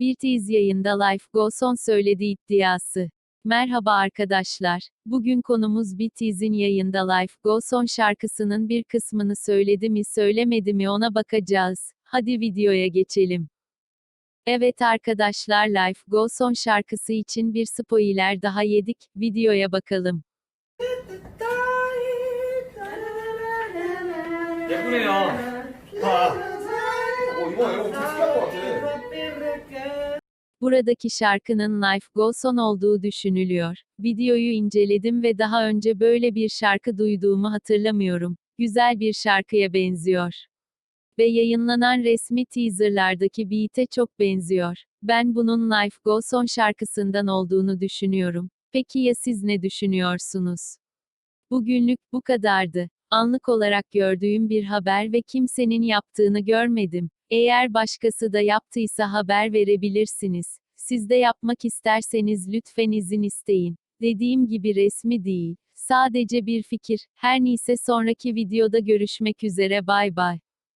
Bir tease yayında Life Goes On söyledi iddiası. Merhaba arkadaşlar. Bugün konumuz BTS'in yayında Life Goes On şarkısının bir kısmını söyledi mi söylemedi mi ona bakacağız. Hadi videoya geçelim. Evet arkadaşlar Life Goes On şarkısı için bir spoiler daha yedik. Videoya bakalım. 예쁘네요. 봐. 어, 이거 이거 엄청 특이한 것 같아. Buradaki şarkının Life Goes On olduğu düşünülüyor. Videoyu inceledim ve daha önce böyle bir şarkı duyduğumu hatırlamıyorum. Güzel bir şarkıya benziyor. Ve yayınlanan resmi teaserlardaki beat'e çok benziyor. Ben bunun Life Goes On şarkısından olduğunu düşünüyorum. Peki ya siz ne düşünüyorsunuz? Bugünlük bu kadardı. Anlık olarak gördüğüm bir haber ve kimsenin yaptığını görmedim. Eğer başkası da yaptıysa haber verebilirsiniz. Siz de yapmak isterseniz lütfen izin isteyin. Dediğim gibi resmi değil. Sadece bir fikir. Her neyse sonraki videoda görüşmek üzere bay bay.